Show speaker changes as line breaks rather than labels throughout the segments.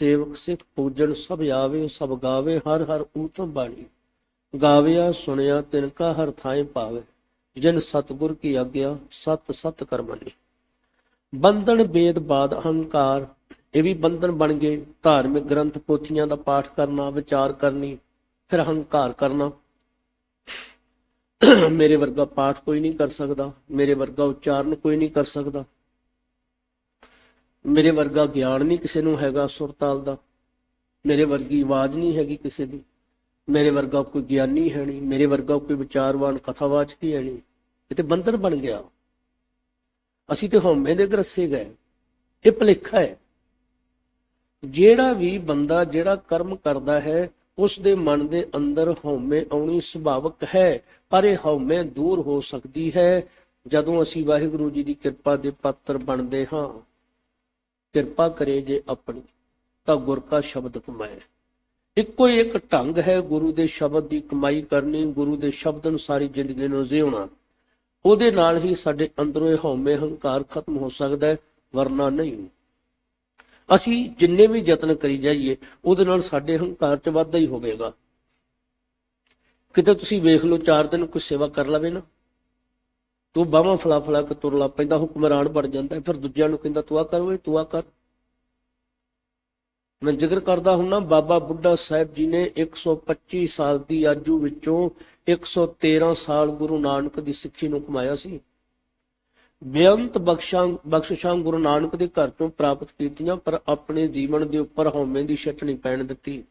ਸੇਵਕ ਸਿੱਖ ਪੂਜਨ ਸਭ ਆਵੇ, ਸਭ ਗਾਵੇ, ਹਰ ਹਰ ਊਤਮ ਬਾਣੀ। ਗਾਵਿਆ, ਸੁਣਿਆ, ਤਿਨ ਕਾ ਹਰ ਥਾਏ ਪਾਵੇ। ਜਿਨ ਸਤਗੁਰ ਕੀ ਆਗਿਆ, ਸਤ ਸਤ ਕਰਮਨੀ ਬੰਧਨ ਵੇਦ ਬਾਦ ਅਹੰਕਾਰ, ਇਹ ਵੀ ਬੰਧਨ ਬਣ ਗਏ। ਧਾਰਮਿਕ ਗ੍ਰੰਥ ਪੋਥੀਆਂ ਦਾ ਪਾਠ ਕਰਨਾ, ਵਿਚਾਰ ਕਰਨੀ, ਫਿਰ ਅਹੰਕਾਰ ਕਰਨਾ। ਮੇਰੇ ਵਰਗਾ ਪਾਠ ਕੋਈ ਨਹੀਂ ਕਰ ਸਕਦਾ, ਮੇਰੇ ਵਰਗਾ ਉਚਾਰਨ ਕੋਈ ਨਹੀਂ ਕਰ ਸਕਦਾ। ਮੇਰੇ ਵਰਗਾ ਗਿਆਨ ਨਹੀਂ ਕਿਸੇ ਨੂੰ ਹੈਗਾ ਸੁਰਤਾਲ ਦਾ। ਮੇਰੇ ਵਰਗੀ ਆਵਾਜ਼ ਨਹੀਂ ਹੈਗੀ ਕਿਸੇ ਦੀ। ਮੇਰੇ ਵਰਗਾ ਕੋਈ ਗਿਆਨੀ ਹੈ ਨਹੀਂ। ਮੇਰੇ ਵਰਗਾ ਕੋਈ ਵਿਚਾਰਵਾਨ ਕਥਾਵਾਚਕ ਹੀ ਹੈ ਨਹੀਂ। ਇਹ ਤੇ ਬੰਧਨ ਬਣ ਗਿਆ। ਅਸੀਂ ਤੇ ਹਉਮੈ ਦੇ ਗਰਸੇ ਗਏ। ਇਹ ਭਲੇਖਾ ਹੈ। ਜਿਹੜਾ ਵੀ ਬੰਦਾ ਜਿਹੜਾ ਕਰਮ ਕਰਦਾ ਹੈ, ਉਸ ਦੇ ਮਨ ਦੇ ਅੰਦਰ ਹਉਮੈ ਆਉਣੀ ਸੁਭਾਵਿਕ ਹੈ, ਪਰ ਇਹ ਹਉਮੈ ਦੂਰ ਹੋ ਸਕਦੀ ਹੈ, ਜਦੋਂ ਅਸੀਂ ਵਾਹਿਗੁਰੂ ਜੀ ਦੀ ਕਿਰਪਾ ਦੇ ਪਾਤਰ ਬਣਦੇ ਹਾਂ। ਕਿਰਪਾ ਕਰੇ ਜੇ ਆਪਣੀ, ਤਾਂ ਗੁਰ ਕਾ ਸ਼ਬਦ ਕਮਾਏ। ਇੱਕੋ ਹੀ ਇੱਕ ਢੰਗ ਹੈ ਗੁਰੂ ਦੇ ਸ਼ਬਦ ਦੀ ਕਮਾਈ ਕਰਨੀ, ਗੁਰੂ ਦੇ ਸ਼ਬਦ ਅਨੁਸਾਰੀ ਜ਼ਿੰਦਗੀ ਨੂੰ ਜਿਉਣਾ। ਉਹਦੇ ਨਾਲ ਹੀ ਸਾਡੇ ਅੰਦਰੋਂ ਇਹ ਹਉਮੈ ਹੰਕਾਰ ਖਤਮ ਹੋ ਸਕਦਾ ਹੈ, ਵਰਨਾ ਨਹੀਂ। ਅਸੀਂ ਜਿੰਨੇ ਵੀ ਯਤਨ ਕਰੀ ਜਾਈਏ, ਉਹਦੇ ਨਾਲ ਸਾਡੇ ਹੰਕਾਰ 'ਚ ਵਾਧਾ ਹੀ ਹੋਵੇਗਾ। ਕਿਤੇ ਤੁਸੀਂ ਵੇਖ ਲਓ, ਚਾਰ ਦਿਨ ਕੋਈ ਸੇਵਾ ਕਰ ਲਵੇ ਨਾ। ਤੂੰ ਬਾਹਾਂ ਫਲਾ ਫਲਾ ਕੇ ਤੁਰ ਲਾ ਪੈਂਦਾ, ਹੁਕਮਰਾਨ ਬਣ ਜਾਂਦਾ ਫਿਰ ਦੂਜਿਆਂ ਨੂੰ ਕਹਿੰਦਾ, ਤੂੰ ਆ ਕਰ ਓਏ, ਤੂੰ ਆ ਕਰ। ਮੈਂ ਜ਼ਿਕਰ ਕਰਦਾ ਹੁੰਨਾ, ਬਾਬਾ ਬੁੱਢਾ ਸਾਹਿਬ ਜੀ ਨੇ 125 ਸਾਲ ਦੀ ਆਜੂ ਵਿੱਚੋਂ 113 ਸਾਲ ਗੁਰੂ ਨਾਨਕ ਦੀ ਸਿੱਖੀ ਨੂੰ ਕਮਾਇਆ ਸੀ। ਬੇਅੰਤ ਬਖਸ਼ਾਂ, ਬਖਸ਼ਿਸ਼ਾਂ ਗੁਰੂ ਨਾਨਕ ਦੇ ਘਰ ਤੋਂ ਪ੍ਰਾਪਤ ਕੀਤੀਆਂ, ਪਰ ਆਪਣੇ ਜੀਵਨ ਦੇ ਉੱਪਰ ਹਉਮੈ ਦੀ ਛੱਟ ਪੈਣ ਦਿੱਤੀ।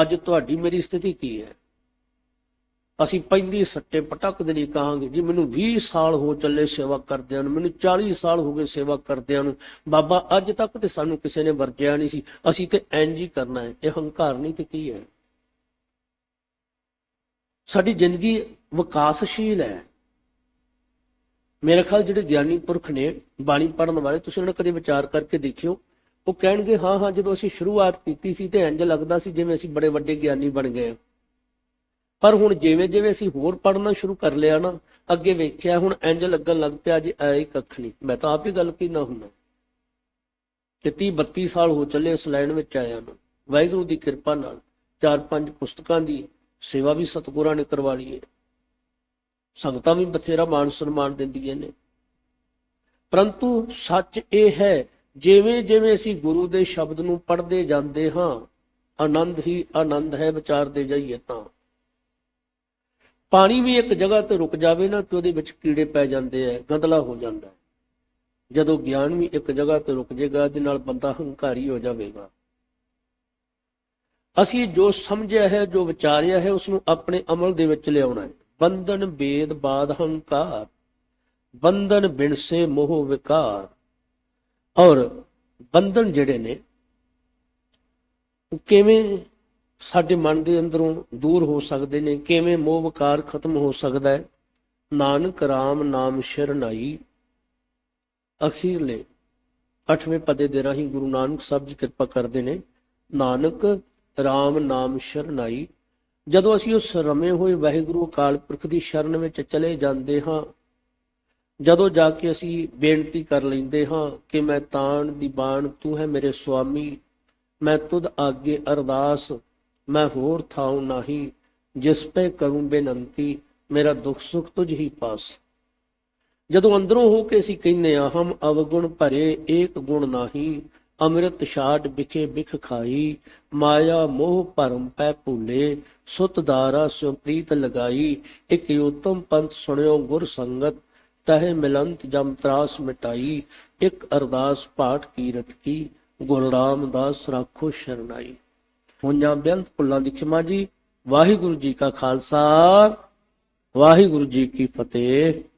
ਅੱਜ ਤੁਹਾਡੀ ਮੇਰੀ ਸਥਿਤੀ ਕੀ ਹੈ? ਅਸੀਂ ਪੈਂਦੀ ਸੱਟੇ ਪਟਕਦੇ ਲਈ ਕਹਾਂਗੇ। ਜੀ ਮੈਨੂੰ 20 ਸਾਲ ਹੋ ਚੱਲੇ ਸੇਵਾ ਕਰਦਿਆਂ ਨੂੰ, ਮੈਨੂੰ 40 ਸਾਲ ਹੋ ਗਏ ਸੇਵਾ ਕਰਦਿਆਂ ਨੂੰ, ਬਾਬਾ ਅੱਜ ਤੱਕ ਤੇ ਸਾਨੂੰ ਕਿਸੇ ਨੇ ਵਰਜਿਆ ਨਹੀਂ ਸੀ। ਅਸੀਂ ਤੇ ਇੰਜ ਹੀ ਕਰਨਾ ਹੈ। ਇਹ ਹੰਕਾਰ ਨਹੀਂ ਤੇ ਕੀ ਹੈ? ਸਾਡੀ ਜ਼ਿੰਦਗੀ ਵਿਕਾਸਸ਼ੀਲ ਹੈ। ਮੇਰੇ ਖਿਆਲ ਜਿਹੜੇ ਗਿਆਨੀ ਪੁਰਖ ਨੇ ਬਾਣੀ ਪੜਨ ਵਾਲੇ, ਤੁਸੀਂ ਉਹਨਾਂ ਕਦੇ ਵਿਚਾਰ ਕਰਕੇ ਦੇਖਿਓ। ਉਹ ਕਹਿਣਗੇ, ਹਾਂ ਹਾਂ, ਜਦੋਂ ਅਸੀਂ ਸ਼ੁਰੂਆਤ ਕੀਤੀ ਸੀ ਤੇ ਇੰਜ ਲੱਗਦਾ ਸੀ ਜਿਵੇਂ ਅਸੀਂ ਬੜੇ ਵੱਡੇ ਗਿਆਨੀ ਬਣ ਗਏ। ਹਾਂ ਪਰ ਹੁਣ ਜਿਵੇਂ ਜਿਵੇਂ ਅਸੀਂ ਹੋਰ ਪੜਨਾ ਸ਼ੁਰੂ ਕਰ ਲਿਆ ਨਾ, ਅੱਗੇ ਵੇਖਿਆ, ਹੁਣ ਇੰਜ ਲੱਗਣ ਲੱਗ ਪਿਆ ਜੀ ਐ ਹੀ ਕੱਖ ਨਹੀਂ ਮੈਂ ਤਾਂ ਆਪ ਹੀ ਗੱਲ ਕੀਨਾ ਹੁੰਨਾ। ਕਿ 30 32 ਸਾਲ ਹੋ ਚੱਲੇ ਇਸ ਲਾਈਨ ਵਿੱਚ ਆਇਆ ਨੂੰ ਵਾਹਿਗੁਰੂ ਦੀ ਕਿਰਪਾ ਨਾਲ ਚਾਰ ਪੰਜ ਪੁਸਤਕਾਂ ਦੀ ਸੇਵਾ ਵੀ ਸਤਿਗੁਰਾਂ ਨੇ ਕਰਵਾ ਲਈ ਹੈ। ਸੰਗਤਾਂ ਵੀ ਬਥੇਰਾ ਮਾਣ ਸਨਮਾਨ ਦਿੰਦੀਆਂ ਨੇ। ਪਰੰਤੂ ਸੱਚ ਇਹ ਹੈ, ਜਿਵੇਂ ਜਿਵੇਂ ਅਸੀਂ ਗੁਰੂ ਦੇ ਸ਼ਬਦ ਨੂੰ ਪੜ੍ਹਦੇ ਜਾਂਦੇ ਹਾਂ, ਆਨੰਦ ਹੀ ਆਨੰਦ ਹੈ ਵਿਚਾਰਦੇ ਜਾਈਏ ਤਾਂ। ਪਾਣੀ ਵੀ ਇੱਕ ਜਗ੍ਹਾ ਤੇ ਰੁਕ ਜਾਵੇ ਨਾ ਤੇ ਉਹਦੇ ਵਿੱਚ ਕੀੜੇ ਪੈ ਜਾਂਦੇ ਆ ਗੰਦਲਾ ਹੋ ਜਾਂਦਾ ਹੈ। ਜਦੋਂ ਗਿਆਨ ਵੀ ਇੱਕ ਜਗ੍ਹਾ ਤੇ ਰੁਕ ਜਾਏਗਾ ਦੇ ਨਾਲ ਬੰਦਾ ਹੰਕਾਰੀ ਹੋ ਜਾਵੇਗਾ। ਅਸੀਂ ਜੋ ਸਮਝਿਆ ਹੈ, ਜੋ ਵਿਚਾਰਿਆ ਹੈ ਉਸ ਨੂੰ ਆਪਣੇ ਅਮਲ ਦੇ ਵਿੱਚ ਲਿਆਉਣਾ ਹੈ। ਬੰਧਨ ਬੇਦ ਬਾਦ ਹੰਕਾਰ, ਬੰਧਨ ਬਿਨਸੇ ਮੋਹ ਵਿਕਾਰ। ਔਰ ਬੰਧਨ ਜਿਹੜੇ ਨੇ ਕਿਵੇਂ ਸਾਡੇ ਮਨ ਦੇ ਅੰਦਰੋਂ ਦੂਰ ਹੋ ਸਕਦੇ ਨੇ, ਕਿਵੇਂ ਮੋਹ ਵਿਕਾਰ ਖਤਮ ਹੋ ਸਕਦਾ ਹੈ? ਨਾਨਕ RAM ਨਾਮ ਸ਼ਰਨਾਈ ਅਖੀਰਲੇ 8ਵੇਂ ਪਦੇ ਦੇ ਰਾਹੀਂ ਗੁਰੂ ਨਾਨਕ ਸਾਹਿਬ ਜੀ ਕਿਰਪਾ ਕਰਦੇ ਨੇ, ਨਾਨਕ RAM ਨਾਮ ਸ਼ਰਨਾਈ ਜਦੋਂ ਅਸੀਂ ਉਸ ਰਮੇ ਹੋਏ ਵਾਹਿਗੁਰੂ ਅਕਾਲ ਪੁਰਖ ਦੀ ਸ਼ਰਨ ਵਿੱਚ ਚਲੇ ਜਾਂਦੇ ਹਾਂ, ਜਦੋਂ ਜਾ ਕੇ ਅਸੀਂ ਬੇਨਤੀ ਕਰ ਲੈਂਦੇ ਹਾਂ ਕਿ ਮੈਂ ਤਾਣ ਦੀ ਬਾਣ ਤੂੰ ਹੈ ਮੇਰੇ ਸੁਆਮੀ, ਮੈਂ ਤੁਧ ਆਗੇ ਅਰਦਾਸ ਮੈਂ ਹੋਰ ਥਾਉ ਨਹੀਂ, ਜਿਸ ਪੇ ਕਰੂੰ ਬੇਨੰਤੀ, ਮੇਰਾ ਦੁੱਖ ਸੁਖ ਤੁਝ ਹੀ ਪਾਸ। ਜਦੋਂ ਅੰਦਰੋਂ ਹੋ ਕੇ ਅਸੀਂ ਕਹਿੰਦੇ ਆ ਹਮ ਅਵਗੁਣ ਭਰੇ ਏਕ ਗੁਣ ਨਾਹੀ, ਅੰਮ੍ਰਿਤ ਛਾੜ ਵਿਖੇ ਬਿਖ ਖਾਈ, ਮਾਇਆ ਮੋਹ ਭਰਮ ਪੈ ਭੂਲੇ, ਸੁਤ ਦਾਰਾ ਸਿਉ ਪ੍ਰੀਤ ਲਗਾਈ, ਇਕ ਉਤਮ ਪੰਥ ਸੁਣਿਓ ਗੁਰ ਸੰਗਤ, ਤਹਿ ਮਿਲੰਤ ਜਮ ਤਰਾਸ ਮਿਟਾਈ, ਇਕ ਅਰਦਾਸ ਪਾਠ ਕੀਰਤ ਕੀ ਗੁਰ ਰਾਮਦਾਸ ਰਾਖੋ ਸ਼ਰਨਾਈ। ਹੋਈਆਂ ਬੇਅੰਤ ਭੁੱਲਾਂ ਦੀ ਖਿਮਾ ਜੀ। ਵਾਹਿਗੁਰੂ ਜੀ ਕਾ ਖਾਲਸਾ ਵਾਹਿਗੁਰੂ ਜੀ ਕੀ ਫਤਿਹ।